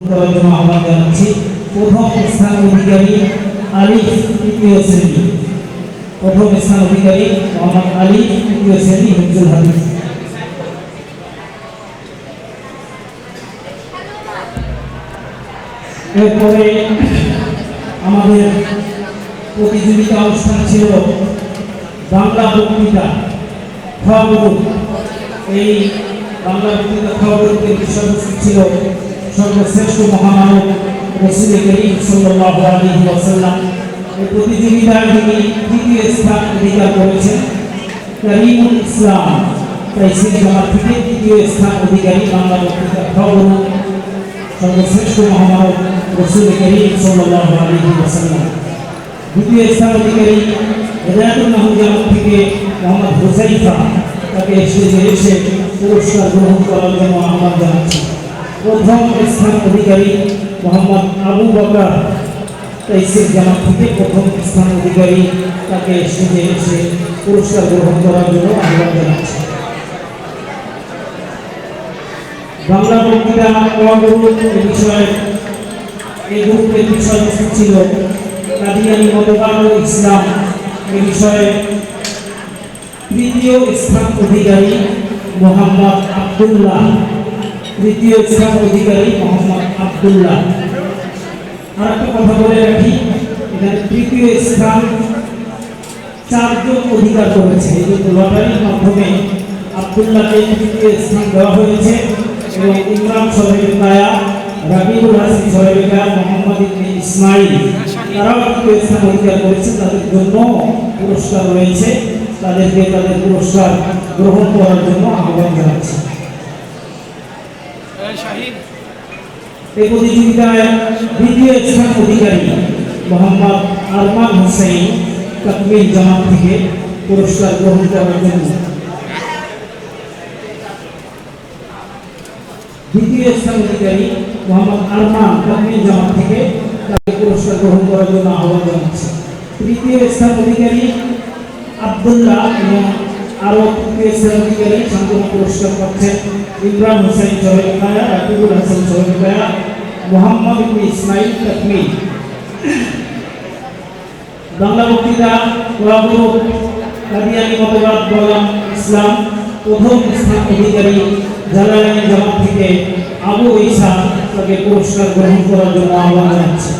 আহ্বান জানাচ্ছি প্রথম স্থান অধিকারী আলিফ তৃতীয় শ্রেণি প্রথম স্থান অধিকারী মোহাম্মদ আলী তৃতীয় শ্রেণি হিফজুল হাদিস এরপরে আমাদের প্রতিযোগিতা অনুষ্ঠান ছিল বাংলা বক্তৃতা খবর এই বাংলা বক্তৃতা বিষয়বস্তু ছিল সর্বশ্রেষ্ঠ মহামানব রসুল করিম সাল্লাল্লাহু আলাইহি ওয়াসাল্লাম এই প্রতিযোগিতায় তিনি তৃতীয় স্থান অধিকার করেছেন। করিমুল ইসলাম তাই সেই জামাত থেকে তৃতীয় স্থান অধিকারী বাংলা বক্তৃতা খবর সর্বশ্রেষ্ঠ মহামানব রসুল করিম সাল্লাল্লাহু আলাইহি ওয়াসাল্লাম। দ্বিতীয় স্থান অধিকারী হেদায়তুল নাহুজামান থেকে মোহাম্মদ হুসাইফা তাকে স্টেজে এসে পুরস্কার গ্রহণ করার জন্য আহ্বান জানাচ্ছি প্রথম স্থান অধিকারী মোহাম্মদ আবু বকর। তাইসির জামাত থেকে প্রথম স্থান অধিকারী তাকে স্টেজে এসে পুরস্কার গ্রহণ করার জন্য আহ্বান জানাচ্ছি। বাংলা মহাগুরু এ বিষয়ে। এই গ্রুপের বিষয়বস্তু ছিল কাদিয়ানি মতবাদ ইসলাম। এ বিষয়ে তৃতীয় স্থান অধিকারী মোহাম্মদ আব্দুল্লাহ। তৃতীয় স্থান অধিকারী মোহাম্মদ আব্দুল্লাহ। আর একটা কথা বলে রাখি এখানে তৃতীয় স্থান চারজন অধিকার করেছে। যে লটারির মাধ্যমে আব্দুল্লাহকে তৃতীয় স্থান দেওয়া হয়েছে এবং ইমরান কায়া রাবিউল হাসান কায়া মোহাম্মদ ইসমাইল। তারাও তৃতীয় স্থান অধিকার করেছে, তাদের জন্য পুরস্কার রয়েছে। তাদেরকে তাদের পুরস্কার গ্রহণ করার জন্য আহ্বান জানাচ্ছি। এই প্রতিযোগিতায় দ্বিতীয় স্থান অধিকারী মোহাম্মদ আরমান হোসেন তাকমিল জামাত থেকে পুরস্কার গ্রহণ করার জন্য দ্বিতীয় স্থান অধিকারী মোহাম্মদ আরমান তাকমিল জামাত থেকে তাকে পুরস্কার গ্রহণ করার জন্য আহ্বান জানাচ্ছি তৃতীয় স্থান অধিকারী আব্দুল্লাহ এবং আরও তৃতীয় অধিকারী শান্তনু পুরস্কার পাচ্ছেন ইমরান হোসেন সহেবায়া রাকিবুল হাসান সহেবায়া মোহাম্মদ ইবনে ইসমাইল তাকমিল। বাংলা বক্তৃতা, কোলাগুরু, কাদিয়ানি মতবাদ বলাম ইসলাম, প্রথম স্থান অধিকারী জালালানি জামাত থেকে আবু ঈসা তাকে পুরস্কার গ্রহণ করার জন্য আহ্বান জানাচ্ছি।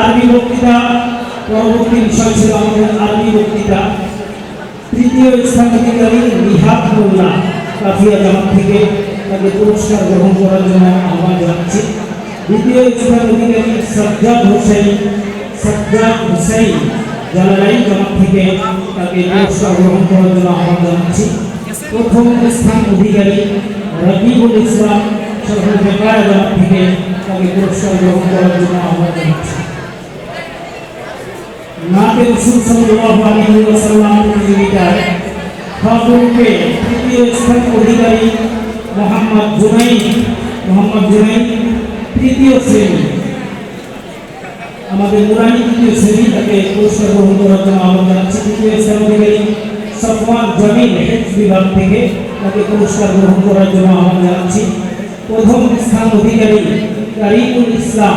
আরবি বক্তৃতা পরবর্তী বিষয় ছিল আমাদের আরবি বক্তৃতা তৃতীয় স্থান অধিকারী নিহাত মোল্লা কাফিয়া জামাত থেকে তাকে পুরস্কার গ্রহণ করার জন্য আহ্বান জানাচ্ছি দ্বিতীয় স্থান অধিকারী সাজ্জাদ হোসেন সাজ্জাদ হুসাইন জালালাই জামাত থেকে তাকে পুরস্কার গ্রহণ করার জন্য আহ্বান জানাচ্ছি প্রথম স্থান অধিকারী রবিউল ইসলাম সরকার বেকার জামাত থেকে তাকে পুরস্কার গ্রহণ করার জন্য আহ্বান জানাচ্ছি নাতে রসুল সাল্লাল্লাহু আলাইহি ওয়াসাল্লাম প্রতিযোগিতায় খবরকে তৃতীয় স্থান অধিকারী মোহাম্মদ জুনাইদ মোহাম্মদ জুনাইদ তৃতীয় শ্রেণি আমাদের মুরানি তৃতীয় শ্রেণি তাকে পুরস্কার গ্রহণ করার জন্য আহ্বান জানাচ্ছি তৃতীয় স্থান অধিকারী সফওয়ান জামিল হেফ বিভাগ থেকে তাকে পুরস্কার গ্রহণ করার জন্য আহ্বান জানাচ্ছি প্রথম স্থান অধিকারী কারিমুল ইসলাম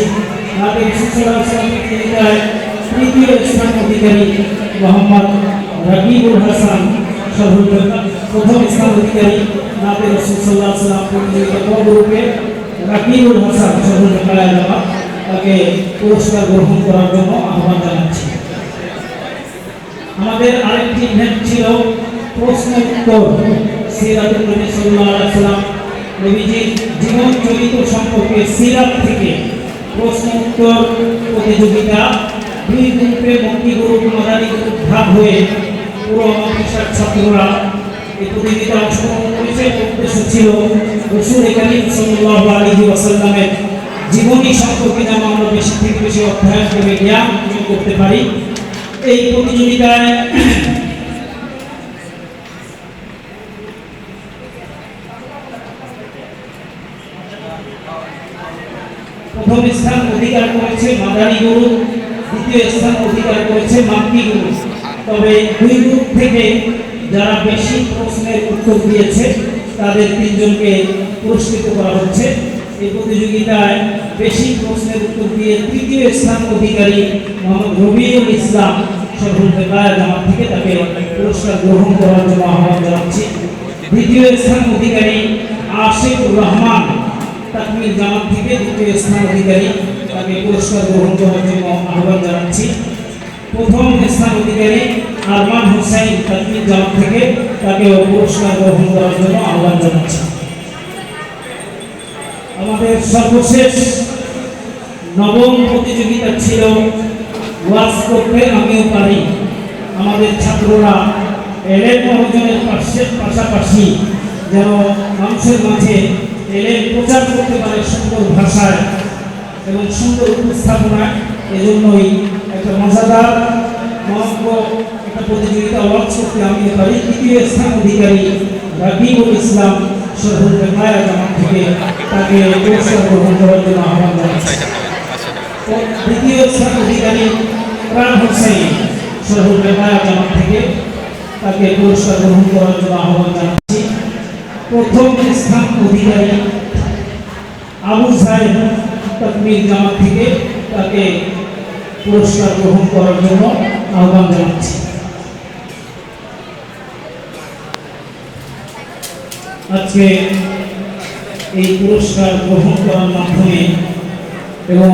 নাটক প্রতিযোগিতায় তৃতীয় স্থান অধিকারী মোহাম্মদ রবিউল হাসান সরহুল্লাহ প্রথম স্থান অধিকারী নাতে রসুল সাল্লাম প্রতিযোগিতা গ্রুপে রাকিবুল হাসান কায়া জামাত তাকে পুরস্কার গ্রহণ করার জন্য আহ্বান জানাচ্ছি। আমাদের আরেকটি ইভেন্ট ছিল প্রশ্ন উত্তর সিরাতুল নবী সাল্লাল্লাহু আলাইহি সাল্লাম নবীজির জীবন চরিত্র সম্পর্কে সিরাত থেকে প্রশ্ন উত্তর প্রতিযোগিতা দুই গ্রুপে মুক্তি গ্রুপ মাদারি গ্রুপ হয়ে পুরো মাদ্রাসার ছাত্ররা এই প্রতিযোগিতা অংশগ্রহণ করেছে উদ্দেশ্য ছিল রসুল করিম সাল্লাল্লাহু আলাইহি ওয়াসাল্লামের জীবনী সম্পর্কে যেন আমরা বেশি থেকে বেশি অধ্যয়ন করে জ্ঞান করতে পারি। এই প্রতিযোগিতায় প্রথম স্থান অধিকার করেছে, মাদারি গরু। দ্বিতীয় স্থান অধিকার করেছে, মাতৃ গরু। তবে দুই গ্রুপ থেকে যারা বেশি প্রশ্নের উত্তর দিয়েছে, তাদের তিনজনকে পুরস্কৃত করা হচ্ছে। এই প্রতিযোগিতায় বেশি প্রশ্নের উত্তর দিয়ে তৃতীয় স্থান অধিকারী মোহাম্মদ রবিউল ইসলাম সর্বদায় জামাত থেকে তাকে পুরস্কার গ্রহণ করার জন্য আহ্বান জানাচ্ছি। দ্বিতীয় স্থান অধিকারী আশিকুর রহমান তাকমিল জামাত থেকে দ্বিতীয় স্থান অধিকারী তাকে পুরস্কার গ্রহণ করার জন্য আহ্বান জানাচ্ছি। প্রথম স্থান অধিকারী আরমান হোসাইন তাকমিল জামাত থেকে তাকে পুরস্কার গ্রহণ করার জন্য আহ্বান জানাচ্ছি। আমাদের সর্বশেষ নবম প্রতিযোগিতা ছিল ওয়াজ করতে আমিও পারি। আমাদের ছাত্ররা এলেন অর্জনের পাশে পাশাপাশি যেন মানুষের মাঝে এলেন প্রচার করতে পারে সুন্দর ভাষায় এবং সুন্দর উপস্থাপনায় এজন্যই একটা মজাদার মহত্ব একটা প্রতিযোগিতা ওয়াজ করতে আমিও পারি তৃতীয় স্থান অধিকারী রাকিবুল ইসলাম সরহুল মায়া জামাত থেকে তাকে পুরস্কার গ্রহণ করার জন্য আহ্বান জানাচ্ছি। জামাত থেকে তাকে পুরস্কার গ্রহণ করার জন্য আহ্বান জানাচ্ছি। প্রথম স্থান অধিকারী আবু সাহেব তকমির জামাত থেকে তাকে পুরস্কার গ্রহণ করার জন্য আহ্বান জানাচ্ছি। আজকে এই পুরস্কার গ্রহণ করার মাধ্যমে এবং